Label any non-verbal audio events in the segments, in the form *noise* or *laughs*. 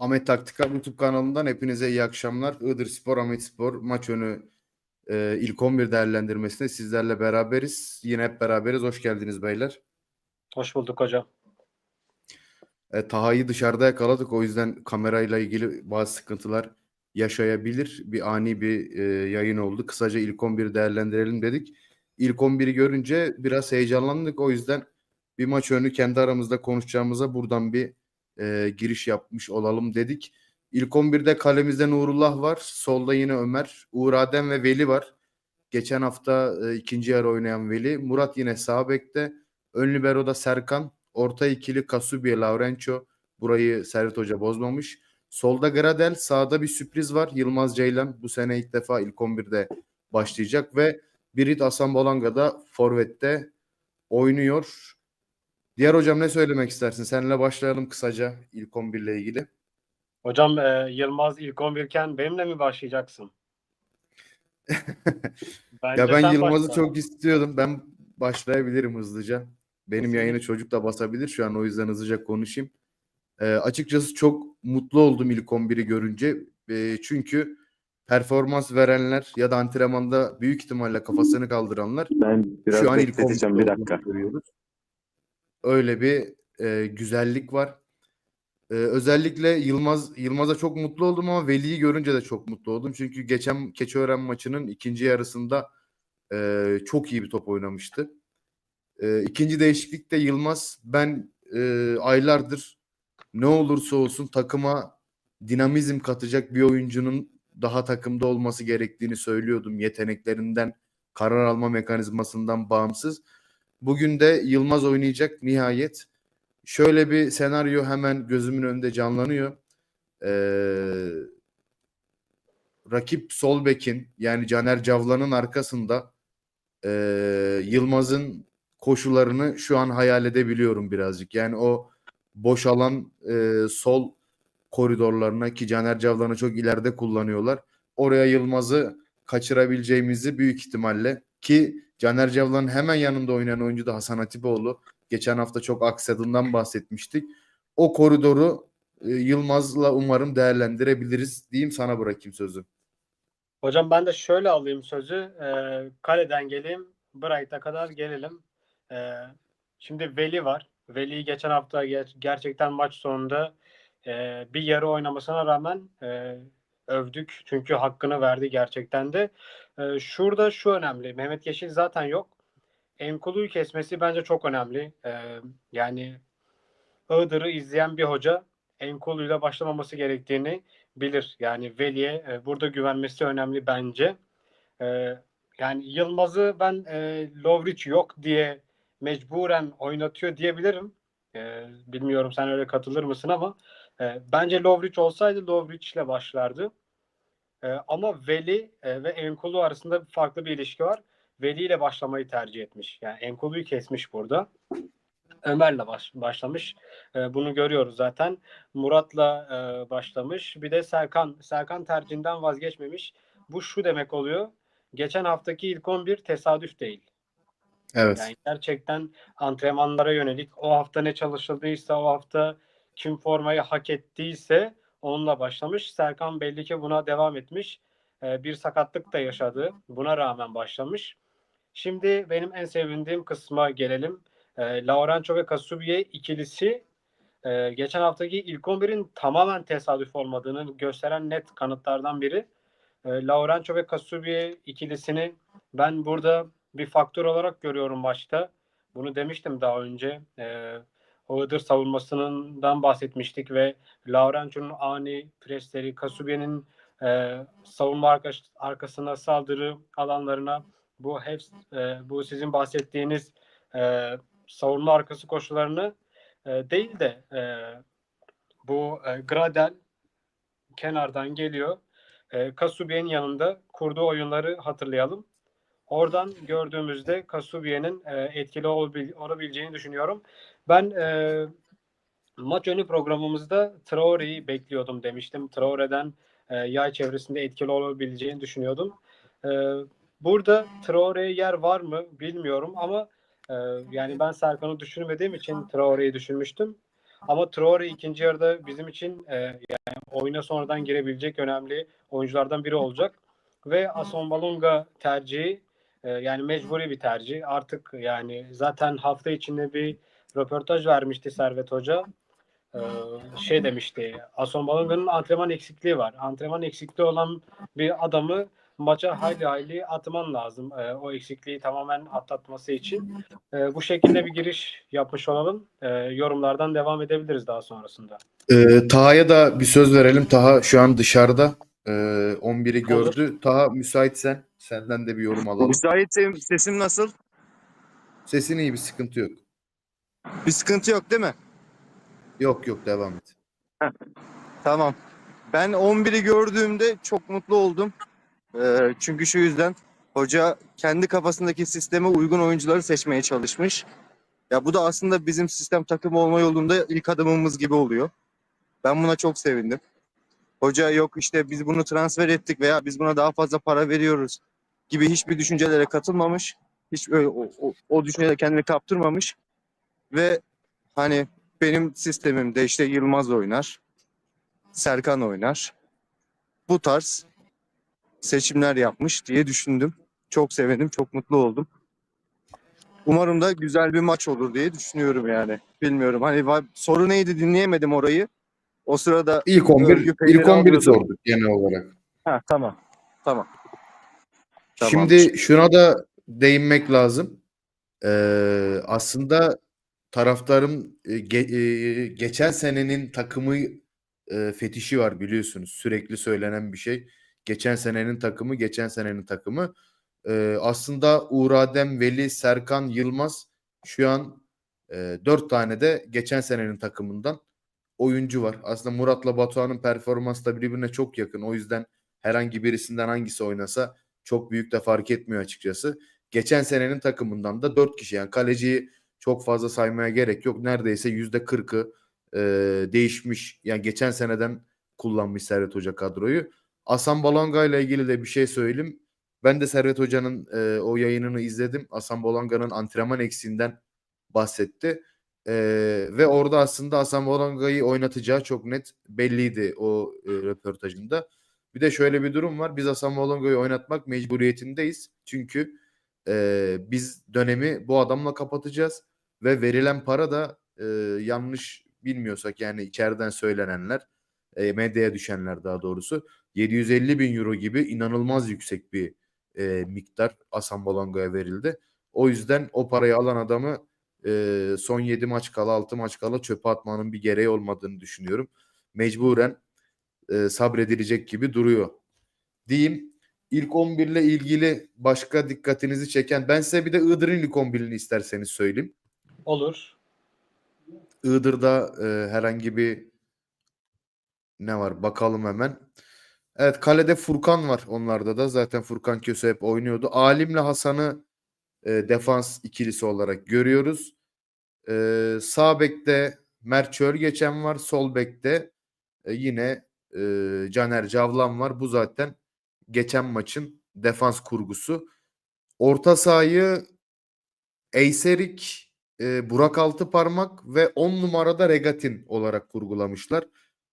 Ahmet Taktikal YouTube kanalından hepinize iyi akşamlar. Iğdır Spor, Ahmet Spor maç önü e, ilk 11 değerlendirmesinde sizlerle beraberiz. Yine hep beraberiz. Hoş geldiniz beyler. Hoş bulduk hocam. E, Taha'yı dışarıda yakaladık. O yüzden kamerayla ilgili bazı sıkıntılar yaşayabilir. Bir ani bir e, yayın oldu. Kısaca ilk 11 değerlendirelim dedik. İlk 11'i görünce biraz heyecanlandık. O yüzden bir maç önü kendi aramızda konuşacağımıza buradan bir e, giriş yapmış olalım dedik. İlk 11'de kalemizde Nurullah var. Solda yine Ömer, Uğur Adem ve Veli var. Geçen hafta e, ikinci yarı oynayan Veli. Murat yine sağ bekte. Ön libero'da Serkan. Orta ikili Kasubiye, Laurenço. Burayı Servet Hoca bozmamış. Solda Gradel, sağda bir sürpriz var. Yılmaz Ceylan bu sene ilk defa ilk 11'de başlayacak ve Birit Asambolanga da Forvet'te oynuyor. Diğer hocam ne söylemek istersin? Seninle başlayalım kısaca ilk 11 ile ilgili. Hocam e, Yılmaz ilk 11 iken benimle mi başlayacaksın? *laughs* Ya ben Yılmaz'ı başla. çok istiyordum. Ben başlayabilirim hızlıca. Benim Kesinlikle. yayını çocuk da basabilir şu an o yüzden hızlıca konuşayım. Ee, açıkçası çok mutlu oldum ilk 11'i görünce. Ee, çünkü performans verenler ya da antrenmanda büyük ihtimalle kafasını kaldıranlar Ben biraz şu an ilk bekleteceğim 11'de bir dakika. görüyoruz. Öyle bir e, güzellik var. Ee, özellikle Yılmaz Yılmaz'a çok mutlu oldum ama Veli'yi görünce de çok mutlu oldum. Çünkü geçen Keçiören maçının ikinci yarısında e, çok iyi bir top oynamıştı. E, ikinci değişiklikte Yılmaz ben e, aylardır ne olursa olsun takıma dinamizm katacak bir oyuncunun daha takımda olması gerektiğini söylüyordum. Yeteneklerinden, karar alma mekanizmasından bağımsız. Bugün de Yılmaz oynayacak nihayet. Şöyle bir senaryo hemen gözümün önünde canlanıyor. Ee, rakip sol bekin yani Caner Cavlan'ın arkasında e, Yılmaz'ın koşularını şu an hayal edebiliyorum birazcık. Yani o boş alan e, sol koridorlarına ki Caner Cavlan'ı çok ileride kullanıyorlar. Oraya Yılmaz'ı kaçırabileceğimizi büyük ihtimalle ki Caner Cavlan'ın hemen yanında oynayan oyuncu da Hasan Hatipoğlu. Geçen hafta çok aksadığından bahsetmiştik. O koridoru e, Yılmaz'la umarım değerlendirebiliriz diyeyim sana bırakayım sözü. Hocam ben de şöyle alayım sözü. E, kaleden geleyim. Bright'a kadar gelelim. E, şimdi Veli var. Veli'yi geçen hafta ger- gerçekten maç sonunda e, bir yarı oynamasına rağmen e, övdük. Çünkü hakkını verdi gerçekten de. E, şurada şu önemli. Mehmet Yeşil zaten yok. Enkulu'yu kesmesi bence çok önemli. E, yani Iğdır'ı izleyen bir hoca Enkulu'yla başlamaması gerektiğini bilir. Yani Veli'ye e, burada güvenmesi önemli bence. E, yani Yılmaz'ı ben e, Lovric yok diye mecburen oynatıyor diyebilirim. E, bilmiyorum sen öyle katılır mısın ama e, bence Lovric olsaydı Lovric ile başlardı. E, ama Veli e, ve Enkulu arasında farklı bir ilişki var. Veli ile başlamayı tercih etmiş. Yani Enkulu'yu kesmiş burada. Ömer'le baş, başlamış. E, bunu görüyoruz zaten. Murat'la e, başlamış. Bir de Serkan. Serkan tercihinden vazgeçmemiş. Bu şu demek oluyor. Geçen haftaki ilk 11 tesadüf değil. Evet. Yani gerçekten antrenmanlara yönelik o hafta ne çalışıldıysa o hafta kim formayı hak ettiyse onunla başlamış. Serkan belli ki buna devam etmiş. Ee, bir sakatlık da yaşadı. Buna rağmen başlamış. Şimdi benim en sevindiğim kısma gelelim. Ee, Laurenço ve Kasubiye ikilisi e, geçen haftaki ilk 11'in tamamen tesadüf olmadığını gösteren net kanıtlardan biri. E, Laurenço ve Kasubiye ikilisini ben burada bir faktör olarak görüyorum maçta. Bunu demiştim daha önce. E, Iğdır savunmasından bahsetmiştik ve Laurenço'nun ani presleri, Kasubiye'nin e, savunma arka- arkasına saldırı alanlarına bu hep e, bu sizin bahsettiğiniz e, savunma arkası koşularını e, değil de e, bu e, Gradel kenardan geliyor. E, Kasubiye'nin yanında kurduğu oyunları hatırlayalım. Oradan gördüğümüzde Kasubiye'nin e, etkili olabil- olabileceğini düşünüyorum. Ben e, maç önü programımızda Traore'yi bekliyordum demiştim. Traore'den e, yay çevresinde etkili olabileceğini düşünüyordum. E, burada Traore'ye yer var mı bilmiyorum ama e, yani ben Serkan'ı düşünmediğim için Traore'yi düşünmüştüm. Ama Traore ikinci yarıda bizim için e, yani oyuna sonradan girebilecek önemli oyunculardan biri olacak. Ve Ason Balunga tercihi e, yani mecburi bir tercih. Artık yani zaten hafta içinde bir röportaj vermişti Servet Hoca. Ee, şey demişti. Ason Balunga'nın antrenman eksikliği var. Antrenman eksikliği olan bir adamı maça hayli hayli atman lazım. Ee, o eksikliği tamamen atlatması için. Ee, bu şekilde bir giriş yapmış olalım. Ee, yorumlardan devam edebiliriz daha sonrasında. Ee, Taha'ya da bir söz verelim. Taha şu an dışarıda. Ee, 11'i gördü. Taha müsaitsen senden de bir yorum alalım. Müsaitim. Sesim nasıl? Sesin iyi bir sıkıntı yok. Bir sıkıntı yok değil mi? Yok yok devam et. Tamam. Ben 11'i gördüğümde çok mutlu oldum. Ee, çünkü şu yüzden hoca kendi kafasındaki sisteme uygun oyuncuları seçmeye çalışmış. Ya bu da aslında bizim sistem takımı olma yolunda ilk adımımız gibi oluyor. Ben buna çok sevindim. Hoca yok işte biz bunu transfer ettik veya biz buna daha fazla para veriyoruz gibi hiçbir düşüncelere katılmamış. Hiç o, o, o düşüncelere kendini kaptırmamış. Ve hani benim sistemimde işte Yılmaz oynar, Serkan oynar. Bu tarz seçimler yapmış diye düşündüm. Çok sevindim, çok mutlu oldum. Umarım da güzel bir maç olur diye düşünüyorum yani. Bilmiyorum. Hani soru neydi dinleyemedim orayı. O sırada İlk 11, Örgü peyniri ilk 11'i alıyordum. sorduk genel olarak. ha tamam. Tamam. Şimdi şuna da değinmek lazım. Ee, aslında taraftarın e, ge- e, geçen senenin takımı e, fetişi var biliyorsunuz. Sürekli söylenen bir şey. Geçen senenin takımı, geçen senenin takımı. Ee, aslında Uğur Adem, Veli, Serkan, Yılmaz şu an e, dört tane de geçen senenin takımından oyuncu var. Aslında Murat'la Batuhan'ın performansı da birbirine çok yakın. O yüzden herhangi birisinden hangisi oynasa çok büyük de fark etmiyor açıkçası. Geçen senenin takımından da 4 kişi yani kaleciyi çok fazla saymaya gerek yok. Neredeyse yüzde kırkı e, değişmiş. Yani geçen seneden kullanmış Servet Hoca kadroyu. Asan Balanga ile ilgili de bir şey söyleyeyim. Ben de Servet Hoca'nın e, o yayınını izledim. Asan Balanga'nın antrenman eksiğinden bahsetti. E, ve orada aslında Asan Balanga'yı oynatacağı çok net belliydi o e, röportajında. Bir de şöyle bir durum var. Biz Hasan Molongo'yu oynatmak mecburiyetindeyiz. Çünkü e, biz dönemi bu adamla kapatacağız. Ve verilen para da e, yanlış bilmiyorsak yani içeriden söylenenler, e, medyaya düşenler daha doğrusu 750 bin euro gibi inanılmaz yüksek bir e, miktar Hasan Bolongo'ya verildi. O yüzden o parayı alan adamı e, son 7 maç kala 6 maç kala çöpe atmanın bir gereği olmadığını düşünüyorum. Mecburen e, sabredilecek gibi duruyor. Diyeyim. İlk 11 ile ilgili başka dikkatinizi çeken ben size bir de Iğdır'ın ilk 11'ini isterseniz söyleyeyim. Olur. Iğdır'da e, herhangi bir ne var bakalım hemen. Evet kalede Furkan var onlarda da. Zaten Furkan Köse hep oynuyordu. Alim'le Hasan'ı e, defans ikilisi olarak görüyoruz. E, sağ bekte Mert Çölgeçen var. Sol bekte e, yine e, Caner Cavlan var. Bu zaten geçen maçın defans kurgusu. Orta sahayı Eyserik, e, Burak Altıparmak ve 10 numarada Regatin olarak kurgulamışlar.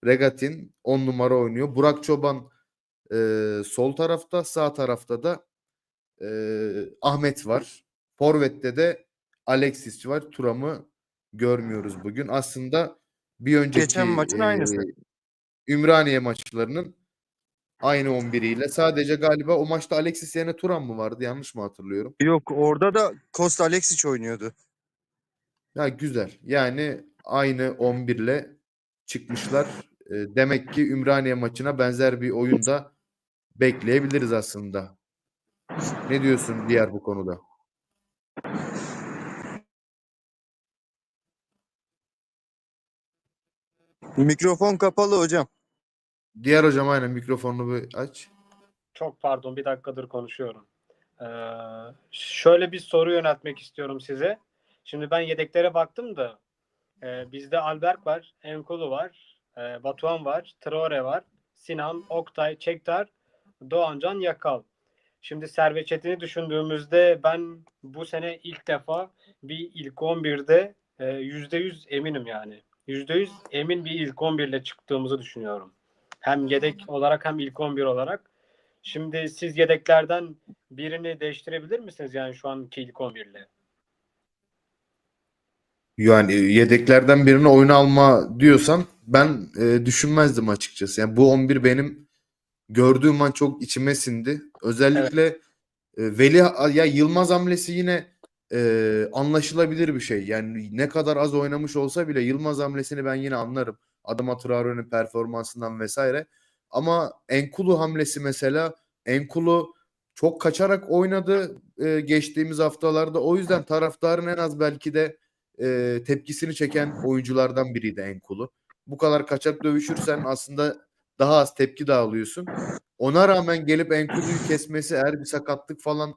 Regatin 10 numara oynuyor. Burak Çoban e, sol tarafta, sağ tarafta da e, Ahmet var. Forvet'te de Alexis var. Turam'ı görmüyoruz bugün. Aslında bir önceki Geçen maçın aynısı. Ümraniye maçlarının aynı 11'iyle. Sadece galiba o maçta Alexis yerine Turan mı vardı? Yanlış mı hatırlıyorum? Yok orada da Costa Alexic oynuyordu. Ya güzel. Yani aynı 11 ile çıkmışlar. E, demek ki Ümraniye maçına benzer bir oyunda bekleyebiliriz aslında. Ne diyorsun diğer bu konuda? Mikrofon kapalı hocam. Diğer hocam aynen mikrofonunu bir aç. Çok pardon bir dakikadır konuşuyorum. Ee, şöyle bir soru yöneltmek istiyorum size. Şimdi ben yedeklere baktım da e, bizde Alberk var, Enkulu var, e, Batuhan var, Traore var, Sinan, Oktay, Çektar, Doğancan, Yakal. Şimdi Servet Çetin'i düşündüğümüzde ben bu sene ilk defa bir ilk 11'de e, %100 eminim yani. %100 emin bir ilk 11 ile çıktığımızı düşünüyorum. Hem yedek olarak hem ilk 11 olarak. Şimdi siz yedeklerden birini değiştirebilir misiniz yani şu anki ilk 11 ile? Yani e, yedeklerden birini oyuna alma diyorsan ben e, düşünmezdim açıkçası. Yani bu 11 benim gördüğüm an çok içime sindi. Özellikle e, Veli ya Yılmaz hamlesi yine e, anlaşılabilir bir şey. Yani ne kadar az oynamış olsa bile Yılmaz hamlesini ben yine anlarım. Adama Traore'nin performansından vesaire. Ama Enkulu hamlesi mesela Enkulu çok kaçarak oynadı e, geçtiğimiz haftalarda. O yüzden taraftarın en az belki de e, tepkisini çeken oyunculardan biriydi Enkulu. Bu kadar kaçak dövüşürsen aslında daha az tepki dağılıyorsun. Ona rağmen gelip Enkulu'yu kesmesi eğer bir sakatlık falan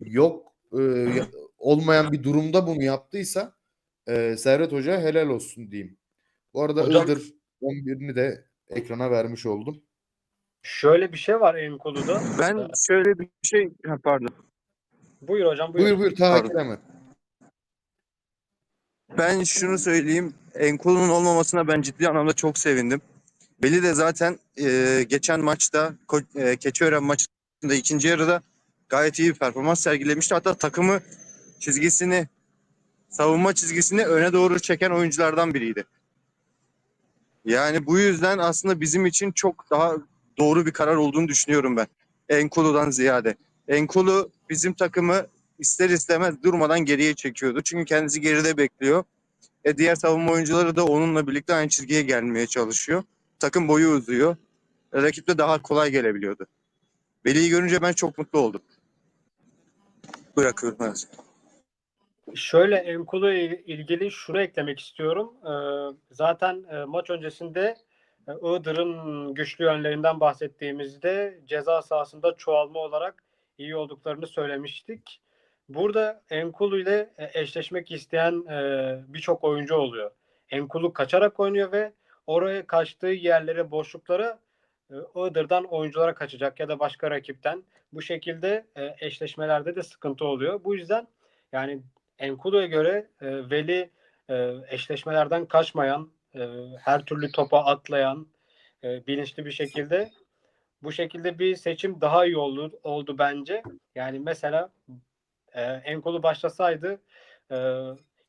yok e, ya- olmayan bir durumda bunu yaptıysa e, Servet Hoca helal olsun diyeyim. Bu arada Hocam- Iğdır 11'ini de ekrana vermiş oldum. Şöyle bir şey var Enkulu'da. Ben şöyle bir şey ha, pardon. Buyur hocam buyur. Buyur buyur. Kerem'e. Ben şunu söyleyeyim. Enkul'un olmamasına ben ciddi anlamda çok sevindim. Veli de zaten e, geçen maçta e, Keçiören maçında ikinci yarıda gayet iyi bir performans sergilemişti. Hatta takımı çizgisini savunma çizgisini öne doğru çeken oyunculardan biriydi. Yani bu yüzden aslında bizim için çok daha doğru bir karar olduğunu düşünüyorum ben. Enkulu'dan ziyade. Enkulu bizim takımı ister istemez durmadan geriye çekiyordu. Çünkü kendisi geride bekliyor. E diğer savunma oyuncuları da onunla birlikte aynı çizgiye gelmeye çalışıyor. Takım boyu uzuyor. Rakip de daha kolay gelebiliyordu. Veli'yi görünce ben çok mutlu oldum. Bırakıyorum. Evet. Şöyle Enkulu ilgili şunu eklemek istiyorum. Ee, zaten e, maç öncesinde e, Iğdır'ın güçlü yönlerinden bahsettiğimizde ceza sahasında çoğalma olarak iyi olduklarını söylemiştik. Burada Enkulu ile e, eşleşmek isteyen e, birçok oyuncu oluyor. Enkulu kaçarak oynuyor ve oraya kaçtığı yerlere, boşluklara e, Iğdır'dan oyunculara kaçacak ya da başka rakipten. Bu şekilde e, eşleşmelerde de sıkıntı oluyor. Bu yüzden yani Enkudu'ya göre e, Veli eşleşmelerden kaçmayan, her türlü topa atlayan, bilinçli bir şekilde bu şekilde bir seçim daha iyi oldu, oldu bence. Yani mesela Enkulu başlasaydı e,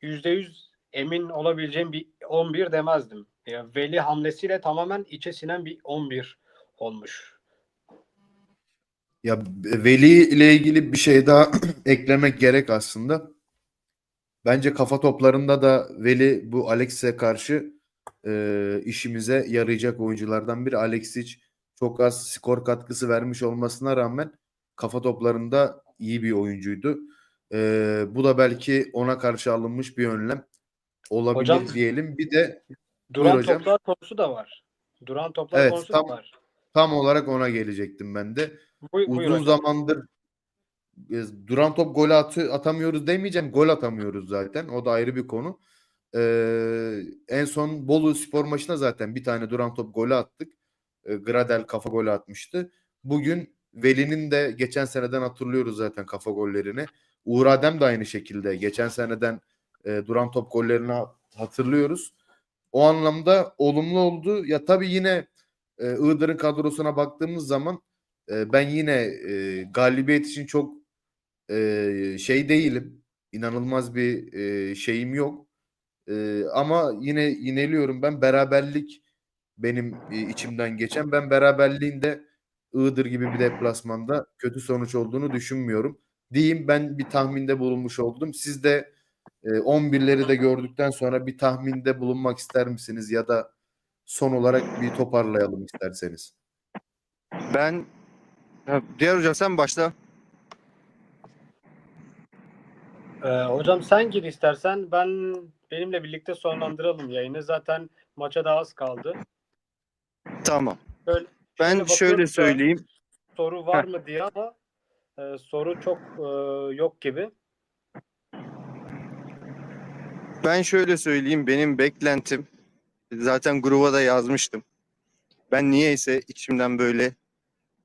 %100 emin olabileceğim bir 11 demezdim. Ya, Veli hamlesiyle tamamen içe sinen bir 11 olmuş. Ya Veli ile ilgili bir şey daha *clears throat* eklemek gerek aslında. Bence kafa toplarında da Veli bu Alexis'e karşı e, işimize yarayacak oyunculardan biri. Alexic çok az skor katkısı vermiş olmasına rağmen kafa toplarında iyi bir oyuncuydu. E, bu da belki ona karşı alınmış bir önlem olabilir Hocam- diyelim. Bir de Duran hocam. toplar konusu da var. Duran toplar Evet, konusu tam- da var. tam olarak ona gelecektim ben de. Buy- buyur uzun hocam. zamandır e, duran top gol atı, atamıyoruz demeyeceğim. Gol atamıyoruz zaten. O da ayrı bir konu. Ee, en son Bolu spor maçına zaten bir tane duran top golü attık. Ee, Gradel kafa golü atmıştı. Bugün Veli'nin de geçen seneden hatırlıyoruz zaten kafa gollerini. Uğur Adem de aynı şekilde geçen seneden e, duran top gollerini ha- hatırlıyoruz. O anlamda olumlu oldu. Ya tabii yine e, Iğdır'ın kadrosuna baktığımız zaman e, ben yine e, galibiyet için çok e, şey değilim. İnanılmaz bir e, şeyim yok. E, ama yine yineliyorum ben beraberlik benim e, içimden geçen. Ben beraberliğinde Iğdır gibi bir deplasmanda kötü sonuç olduğunu düşünmüyorum. Diyeyim ben bir tahminde bulunmuş oldum. Siz de e, 11'leri de gördükten sonra bir tahminde bulunmak ister misiniz ya da son olarak bir toparlayalım isterseniz. Ben diğer hocam sen başla. Ee, hocam sen gir istersen. Ben benimle birlikte sonlandıralım yayını. Zaten maça daha az kaldı. Tamam. Böyle, Ben şöyle söyleyeyim. Soru var mı diye ama e, soru çok e, yok gibi. Ben şöyle söyleyeyim. Benim beklentim zaten gruba da yazmıştım. Ben niyeyse içimden böyle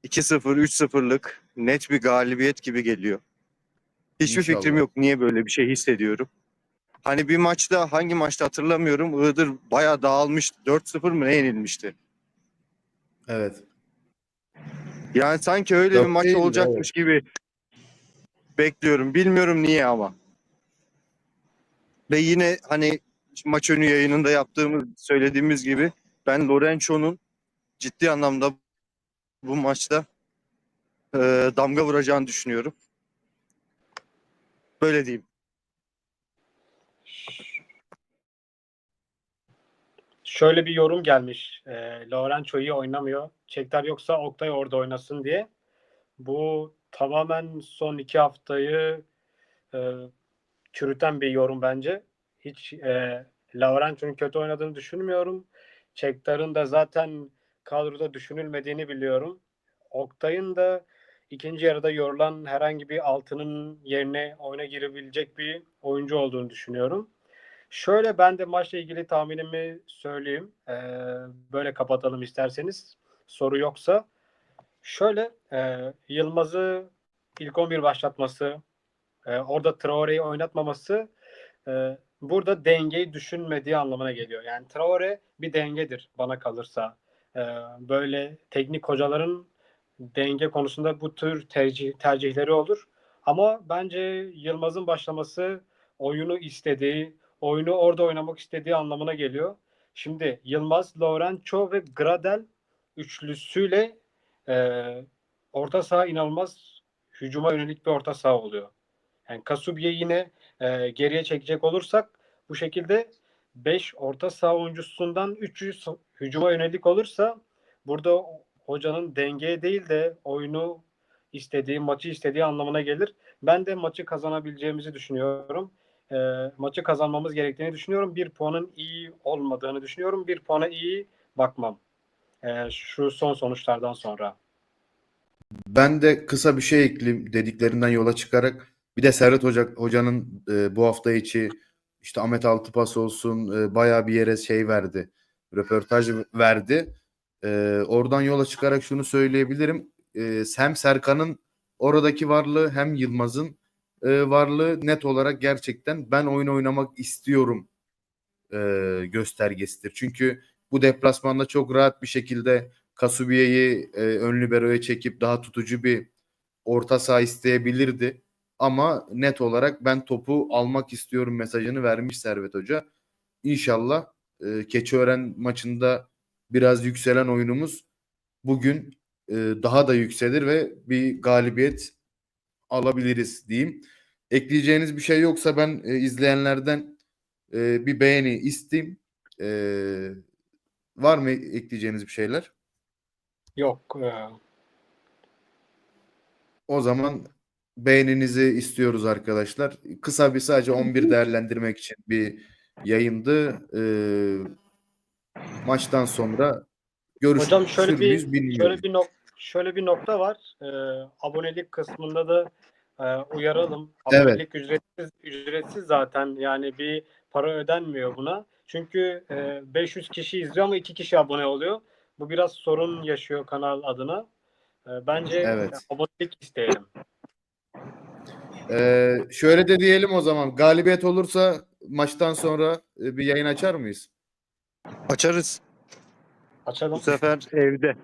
2-0, 3-0'lık net bir galibiyet gibi geliyor. Hiçbir İnşallah. fikrim yok niye böyle bir şey hissediyorum. Hani bir maçta hangi maçta hatırlamıyorum. Iğdır bayağı dağılmıştı. 4-0 mı ne yenilmişti? Evet. Yani sanki öyle bir Yok maç olacakmış gibi bekliyorum. Bilmiyorum niye ama. Ve yine hani maç önü yayınında yaptığımız, söylediğimiz gibi ben Lorenzo'nun ciddi anlamda bu maçta e, damga vuracağını düşünüyorum. Böyle diyeyim. Şöyle bir yorum gelmiş. E, Lorenzo iyi oynamıyor. Çekler yoksa Oktay orada oynasın diye. Bu tamamen son iki haftayı e, çürüten bir yorum bence. Hiç e, Laurento'nun kötü oynadığını düşünmüyorum. Çektar'ın da zaten kadroda düşünülmediğini biliyorum. Oktay'ın da ikinci yarıda yorulan herhangi bir altının yerine oyuna girebilecek bir oyuncu olduğunu düşünüyorum. Şöyle ben de maçla ilgili tahminimi söyleyeyim. Ee, böyle kapatalım isterseniz. Soru yoksa. Şöyle e, Yılmaz'ı ilk 11 başlatması, e, orada Traore'yi oynatmaması e, burada dengeyi düşünmediği anlamına geliyor. Yani Traore bir dengedir bana kalırsa. E, böyle teknik hocaların denge konusunda bu tür tercih, tercihleri olur. Ama bence Yılmaz'ın başlaması oyunu istediği, oyunu orada oynamak istediği anlamına geliyor. Şimdi Yılmaz, Laurenço ve Gradel üçlüsüyle e, orta saha inanılmaz hücuma yönelik bir orta saha oluyor. Yani Kasubi'ye yine e, geriye çekecek olursak bu şekilde 5 orta saha oyuncusundan 3'ü hücuma yönelik olursa burada hocanın dengeye değil de oyunu istediği, maçı istediği anlamına gelir. Ben de maçı kazanabileceğimizi düşünüyorum. E, maçı kazanmamız gerektiğini düşünüyorum. Bir puanın iyi olmadığını düşünüyorum. Bir puana iyi bakmam. E, şu son sonuçlardan sonra. Ben de kısa bir şey ekleyeyim dediklerinden yola çıkarak. Bir de Serhat Hoca, Hoca'nın e, bu hafta içi işte Ahmet Altıpas olsun e, bayağı bir yere şey verdi. Röportaj verdi. E, oradan yola çıkarak şunu söyleyebilirim. E, hem Serkan'ın oradaki varlığı hem Yılmaz'ın e, varlığı net olarak gerçekten ben oyun oynamak istiyorum e, göstergesidir. Çünkü bu deplasmanda çok rahat bir şekilde Kasubiye'yi e, ön libero'ya çekip daha tutucu bir orta saha isteyebilirdi. Ama net olarak ben topu almak istiyorum mesajını vermiş Servet Hoca. İnşallah e, Keçiören maçında biraz yükselen oyunumuz bugün e, daha da yükselir ve bir galibiyet alabiliriz diyeyim. Ekleyeceğiniz bir şey yoksa ben e, izleyenlerden e, bir beğeni isteyeyim. E, var mı ekleyeceğiniz bir şeyler? Yok. e, O zaman beğeninizi istiyoruz arkadaşlar. Kısa bir sadece 11 değerlendirmek için bir yayındı. Ee, maçtan sonra görüşür Hocam şöyle bir bilmiyorum. şöyle bir nok şöyle bir nokta var. Ee, abonelik kısmında da e, uyaralım. Evet. Abonelik ücretsiz ücretsiz zaten. Yani bir para ödenmiyor buna. Çünkü e, 500 kişi izliyor ama 2 kişi abone oluyor. Bu biraz sorun yaşıyor kanal adına. E, bence Evet. abonelik isteyelim. Ee, şöyle de diyelim o zaman. Galibiyet olursa maçtan sonra e, bir yayın açar mıyız? Açarız. Açalım. Bu sefer evde.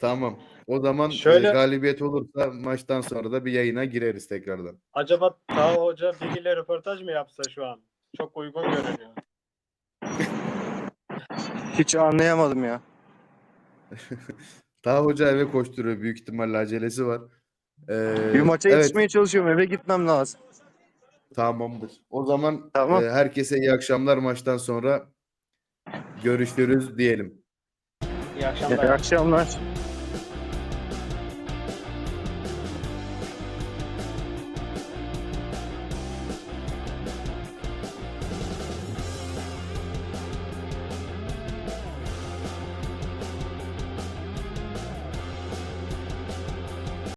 Tamam. O zaman e, Şöyle- galibiyet olursa maçtan sonra da bir yayına gireriz tekrardan. Acaba Taha Hoca biriyle röportaj mı yapsa şu an? Çok uygun görünüyor. *laughs* Hiç anlayamadım ya. *laughs* Daha hoca eve koşturuyor. Büyük ihtimalle acelesi var. Ee, Bir maça evet. yetişmeye çalışıyorum. Eve gitmem lazım. Tamamdır. O zaman Tamam. e, herkese iyi akşamlar maçtan sonra görüşürüz diyelim. İyi akşamlar. İyi akşamlar.